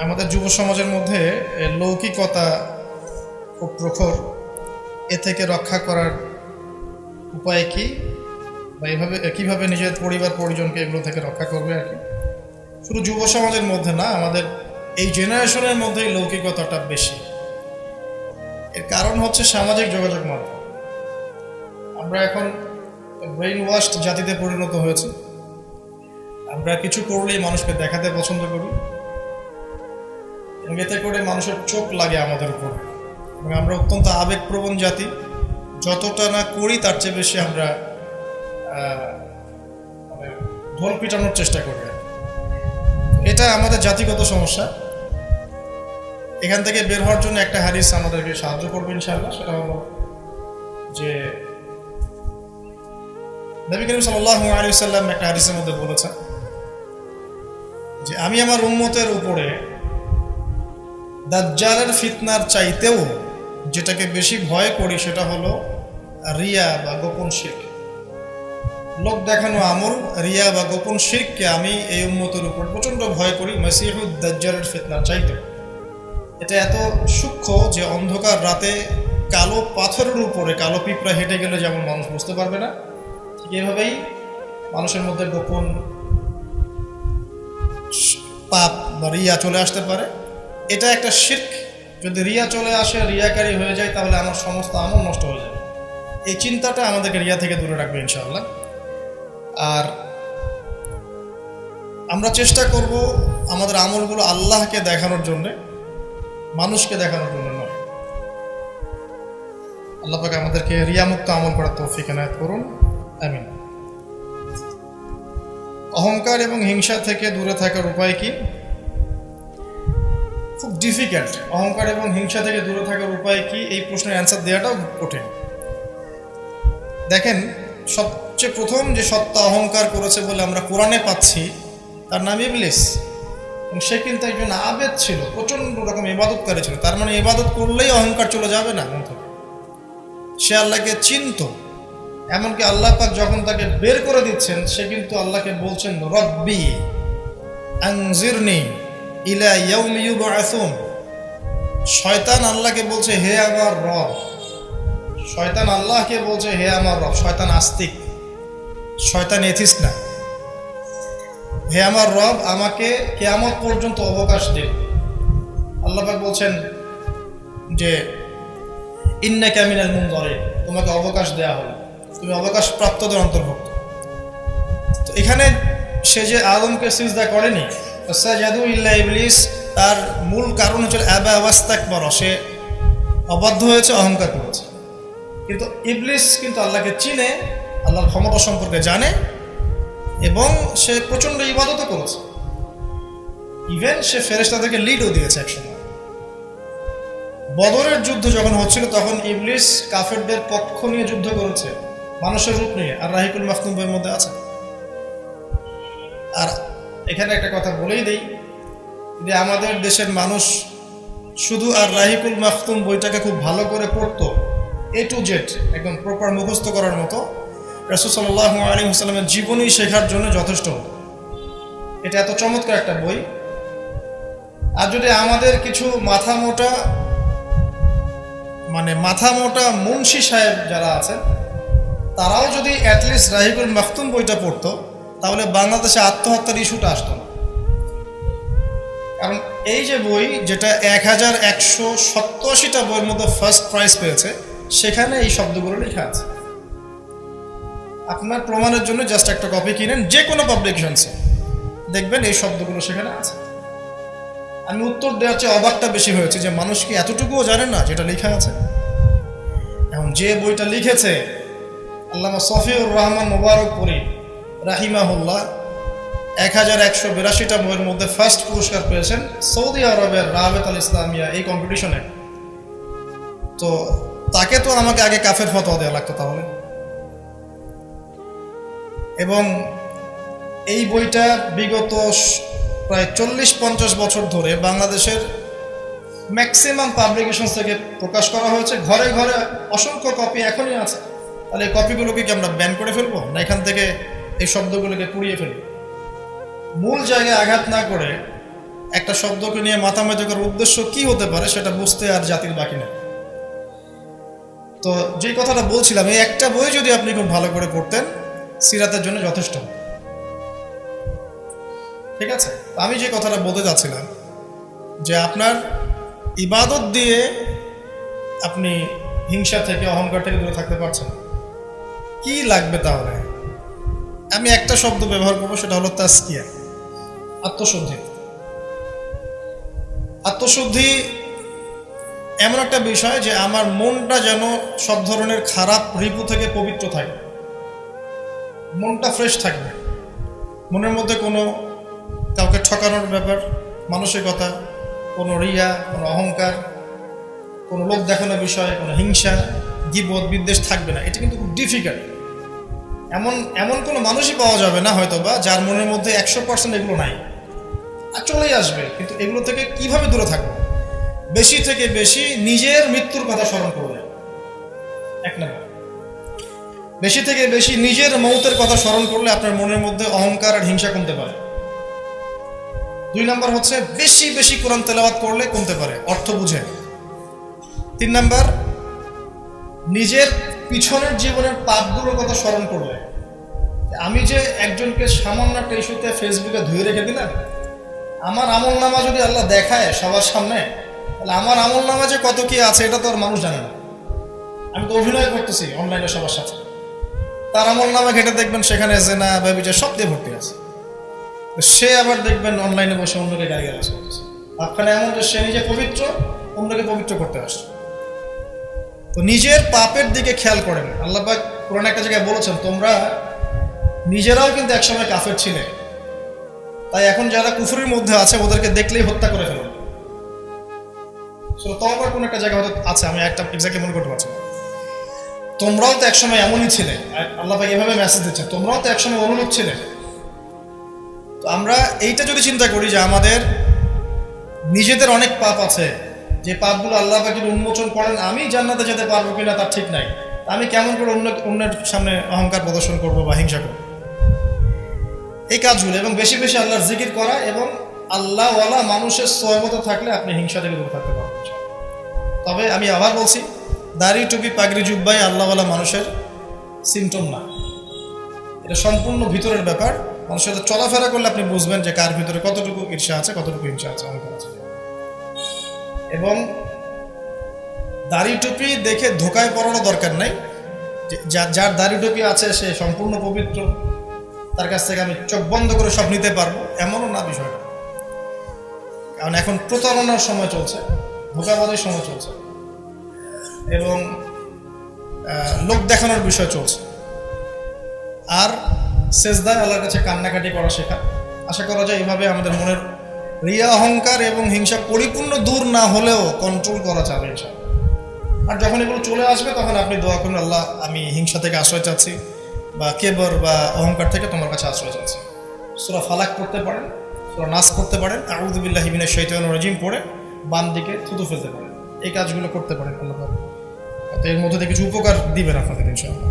আমাদের যুব সমাজের মধ্যে লৌকিকতা খুব প্রখর। এ থেকে রক্ষা করার উপায় কি? বা এভাবে কীভাবে নিজের পরিবার, পরিজনকে এগুলো থেকে রক্ষা করবে আর কি? শুধু যুব সমাজের মধ্যে না, আমাদের এই জেনারেশনের মধ্যেই লৌকিকতাটা বেশি। এর কারণ হচ্ছে সামাজিক যোগাযোগ মাধ্যম। আমরা এখন ব্রেইন ওয়াশড জাতিতে পরিণত হয়েছে। আমরা কিছু করলেই মানুষকে দেখাতে পছন্দ করি। এবং এতে করে মানুষের চোখ লাগে আমাদের উপর। এবং আমরা অত্যন্ত আবেগপ্রবণ জাতি। যতটা না করি, তার চেয়ে বেশি আমরা মানে ঢোল পিটানোর চেষ্টা করি। এটা আমাদের জাতিগত সমস্যা। এখান থেকে বের হওয়ার জন্য একটা হারিস আমাদেরকে সাহায্য করবে, ইনশাআল্লাহ। সেটা হলো যে নবী করিম সাল্লাহ আলী সাল্লাম একটা হাদিসের মধ্যে বলেছেন যে, আমি আমার উম্মতের উপরে দাজ্জালের ফিতনার চাইতেও যেটাকে বেশি ভয় করি সেটা হলো রিয়া বা গোপন শির্ক। লোক দেখানো আমল, রিয়া বা গোপন শিরককে আমি এই উম্মতের উপর প্রচণ্ড ভয় করি মসিহুদ দাজ্জালের ফিতনার চাইতেও। এটা এত সূক্ষ্ম যে অন্ধকার রাতে কালো পাথরের উপরে কালো পিঁপড়া হেঁটে গেলে যেমন মানুষ বুঝতে পারবে না, ঠিক এভাবেই মানুষের মধ্যে গোপন পাপ বা রিয়া চলে আসতে পারে। এটা একটা শির্ক। যদি রিয়া চলে আসে, রিয়াকারী হয়ে যায়, তাহলে আমার সমস্ত আমল নষ্ট হয়ে যাবে। এই চিন্তাটা আমাদেরকে রিয়া থেকে দূরে রাখবে, ইনশাআল্লাহ। আর আমরা চেষ্টা করব আমাদের আমলগুলো আল্লাহকে দেখানোর জন্যে, মানুষকে দেখানোর জন্য নয়। আল্লাহ পাক আমাদেরকে রিয়ামুক্ত আমল করার তৌফিক এনায়ত করুন। আমিন। অহংকার এবং হিংসা থেকে দূরে থাকার উপায় কি? ডিফিকাল্ট। অহংকার এবং হিংসা থেকে দূরে থাকার উপায় কি? এই প্রশ্নের অ্যান্সার দেওয়াটাও কঠিন। দেখেন, সবচেয়ে প্রথম যে সত্তা অহংকার করেছে বলে আমরা কোরআনে পাচ্ছি, তার নাম ইবলিস। এবং সে কিন্তু একজন আবেদ ছিল, প্রচণ্ড রকম ইবাদতকারী ছিল। তার মানে ইবাদত করলেই অহংকার চলে যাবে না থেকে সে আল্লাহকে চিনত। এমনকি আল্লাহ পাক যখন তাকে বের করে দিচ্ছেন, সে কিন্তু আল্লাহকে বলছেন, রব্বি আনজিরনি ইলা ইয়াউমি ইউবআসুন। শয়তান আল্লাহকে বলছে, হে আমার রব। শয়তান আল্লাহকে বলছে, হে আমার রব। শয়তান আস্তিক। শয়তান এথিস না। হে আমার রব, আমাকে কেয়ামত পর্যন্ত অবকাশ দিন আল্লাহাক বলছেন যে ইন্না ক্যামিনাল মুন ধরে তোমাকে অবকাশ দেয়া হলো। তুমি অবকাশ প্রাপ্তদের অন্তর্ভুক্ত। তো এখানে সে যে আদমকে সিজদা করেনি ইবলিস, তার মূল কারণ হচ্ছে অ্যাবা আবাস্তাক বড় সে অবাধ্য হয়েছে, অহংকার করেছে। কিন্তু ইবলিস কিন্তু আল্লাহকে চিনে, আল্লাহর ক্ষমতা সম্পর্কে জানে, এবং সে প্রচণ্ড ইবাদতও করেছে। ইভেন সে ফেরেশতাদেরকে লিডও দিয়েছে একসময়। বদরের যুদ্ধ যখন হচ্ছিল, তখন ইবলিস কাফেরদের পক্ষ নিয়ে যুদ্ধ করেছে, মানুষের রূপ নিয়ে। আর রাহিকুল মাহতুম মধ্যে আছে। এখানে একটা কথা বলেই দেই যে আমাদের দেশের মানুষ শুধু আর রাহিকুল মাহতুম বইটাকে খুব ভালো করে পড়তো এ টু জেড একদম প্রপার মুখস্থ করার মতো রসুল সাল্লাহ আলী হুসালামের জীবনী শেখার জন্য যথেষ্ট। এটা এত চমৎকার একটা বই আর যদি আমাদের কিছু মাথা মোটা মানে মাথা মোটা মুন্সি সাহেব যারা আছেন, তারাও যদি অ্যাটলিস্ট রাহিকুল মাখতুম বইটা পড়তো তাহলে বাংলাদেশে আত্মহত্যার ইস্যুটা আসতো না। কারণ এই যে বই, যেটা এক হাজার একশো সপ্তাশিটা বইয়ের মধ্যে ফার্স্ট প্রাইজ পেয়েছে, সেখানে এই শব্দগুলো লেখা আছে। আপনার প্রমাণের জন্য জাস্ট একটা কপি কিনেন, যে কোনো পাবলিকেশনসে দেখবেন এই শব্দগুলো সেখানে আছে। আমি উত্তর দেওয়ার চেয়ে অবাকটা বেশি হয়েছে যে মানুষ কি এতটুকুও জানে না যেটা লেখা আছে? এখন যে বইটা লিখেছে, আল্লামা সফিউর রহমান মোবারকপুরি রাহিমাহুল্লাহ এক হাজার একশো বিরাশিটা বইয়ের মধ্যে ফার্স্ট পুরস্কার পেয়েছেন সৌদি আরবের রাবেত আল ইসলামিয়া এই কম্পিটিশনে তো তাকে তো আমাকে আগে কাফের ফতোয়া দেওয়া লাগতো তাহলে। এবং এই বইটা বিগত প্রায় চল্লিশ পঞ্চাশ বছর ধরে বাংলাদেশের ম্যাক্সিমাম পাবলিকেশন থেকে প্রকাশ করা হয়েছে। ঘরে ঘরে অসংখ্য কপি এখনই আছে। তাহলে কপিগুলোকে কি আমরা ব্যান করে ফেলব? না এখান থেকে এই শব্দগুলোকে পুড়িয়ে ফেলব। মূল জায়গায় আঘাত না করে একটা শব্দকে নিয়ে মাতামাতি করার উদ্দেশ্য কি হতে পারে সেটা বুঝতে আর জাতির বাকি নেই। তো যে কথাটা বলছিলাম, এই একটা বই যদি আপনি খুব ভালো করে পড়তেন, সিরাতের জন্য যথেষ্ট ঠিক আছে? আমি যে কথাটা বলতে যাচ্ছিলাম, যে আপনার ইবাদত দিয়ে আপনি হিংসা থেকে, অহংকার থেকে দূরে থাকতে পারছেন কি লাগবে তাহলে? আমি একটা শব্দ ব্যবহার করব, সেটা হলো তাস্কিয়া আত্মশুদ্ধি। আত্মশুদ্ধি এমন একটা বিষয় যে আমার মনটা যেন সব ধরনের খারাপ রিপু থেকে পবিত্র থাকে। মনটা ফ্রেশ থাকবে। মনের মধ্যে কোনো কাউকে ঠকানোর ব্যাপার, মানসিকতা, কোনো রিয়া, কোনো অহংকার, কোনো লোক দেখানোর বিষয়, কোনো হিংসা গিবদ বিদ্বেষ থাকবে না। এটা কিন্তু খুব ডিফিকাল্ট এমন এমন কোনো মানুষই পাওয়া যাবে না হয়তো বা যার মনের মধ্যে একশো পার্সেন্ট এগুলো নাই। আর চলেই আসবে, কিন্তু এগুলো থেকে কীভাবে দূরে থাকব? বেশি থেকে বেশি নিজের মৃত্যুর কথা স্মরণ করবে এক নম্বর। বেশি থেকে বেশি নিজের মৌতের কথা স্মরণ করলে আপনার মনের মধ্যে অহংকার আর হিংসা কমতে পারে। দুই নম্বর হচ্ছে বেশি বেশি কোরআন তেলাওয়াত করলে কমতে পারে, অর্থ বুঝে। তিন নাম্বার, নিজের পিছনের জীবনের পাপগুলোর কথা স্মরণ করবে। আমি যে একজনকে সামান্য একটা ইস্যুতে ফেসবুকে ধুয়ে রেখে দিলাম, আমার আমল নামা যদি আল্লাহ দেখায় সবার সামনে, তাহলে আমার আমল নামা যে কত কি আছে, এটা তো আর মানুষ জানে না। আমি তো অভিনয় করতেছি অনলাইনে সবার সাথে। তার আমল নামা ঘেটে দেখবেন সেখানে জেনা ব্যবচার সব দিয়ে ভর্তি আছে। সে আবার দেখবেন অনলাইনে বসে অন্যকে গাড়ি গালাজ করতেছে আপনার এমন যে সে নিজে পবিত্র, অন্যকে পবিত্র করতে আসছে। তো নিজের পাপের দিকে খেয়াল করেন। আল্লাহ পাক কোরআন একটা জায়গায় বলেছেন, তোমরা নিজেরাও কিন্তু একসময় কাফের ছিলে। তাই এখন যারা কুফুরির মধ্যে আছে, ওদেরকে দেখলেই হত্যা করে ফেলো। তোমার কোন একটা জায়গা হয়তো আছে, আমি একটা এক্সাক্টলি মনে করতে পারছি তোমরাও তো একসময় এমনই ছিলে। আল্লাহ পাক এভাবে মেসেজ দিচ্ছে তোমরাও তো একসময় অনুরূপ ছিলে। তো আমরা এইটা যদি চিন্তা করি যে আমাদের নিজেদের অনেক পাপ আছে যে পাপগুলো আল্লাহ পাকের উন্মোচন করেন, আমি জান্নাতে যেতে পারব কিনা তার ঠিক নাই। আমি কেমন করে অন্য, অন্যের সামনে অহংকার প্রদর্শন করব বা হিংসা করব? এই কাজগুলো এবং বেশি বেশি আল্লাহর জিকির করা এবং আল্লাহওয়ালা মানুষের সহমত থাকলে আপনি হিংসা থেকে দূরে থাকতে পারবেন। তবে আমি আবার বলছি, দাড়ি, টুপি, পাগড়ি, জুব্বাই আল্লাহওয়ালা মানুষের সিমটম না। এটা সম্পূর্ণ ভিতরের ব্যাপার। মানুষের চলাফেরা করলে আপনি বুঝবেন যে কার ভিতরে কতটুকু ঈর্ষা আছে, কতটুকু হিংসা আছে, অহংকার আছে। এবং দাড়ি টুপি দেখে ধোকায় পড়ানো দরকার নাই। যার দাড়ি টুপি আছে, সে সম্পূর্ণ পবিত্র। তার কাছ থেকে আমি চোখ বন্ধ করে সব নিতে পারব, এমনও না বিষয়টা। কারণ এখন প্রতারণার সময় চলছে, ধোকাবাজির সময় চলছে। এবং লোক দেখানোর বিষয় চলছে। আর শেষদায় আল্লাহর কাছে কান্নাকাটি করা শেখা। আশা করা যায় এভাবে আমাদের মনের রিয়া অহংকার এবং হিংসা পরিপূর্ণ দূর না হলেও কন্ট্রোল করা যাবে। আর যখন এগুলো চলে আসবে, তখন আপনি দোয়া করুন, আল্লাহ, আমি হিংসা থেকে আশ্রয় চাচ্ছি বা কেবর বা অহংকার থেকে তোমার কাছে আশ্রয় চাচ্ছি। সুরা ফালাক করতে পারেন, সুরা নাচ করতে পারেন আউদুবিল্লাহ হিবিনের শৈতান রাজিম পড়ে বাম দিকে থুতু ফেলতে পারেন। এই কাজগুলো করতে পারেন আল্লাহ। এর মধ্যে থেকে কিছু উপকার দিবেন আপনাদের, ইনশাআল্লাহ।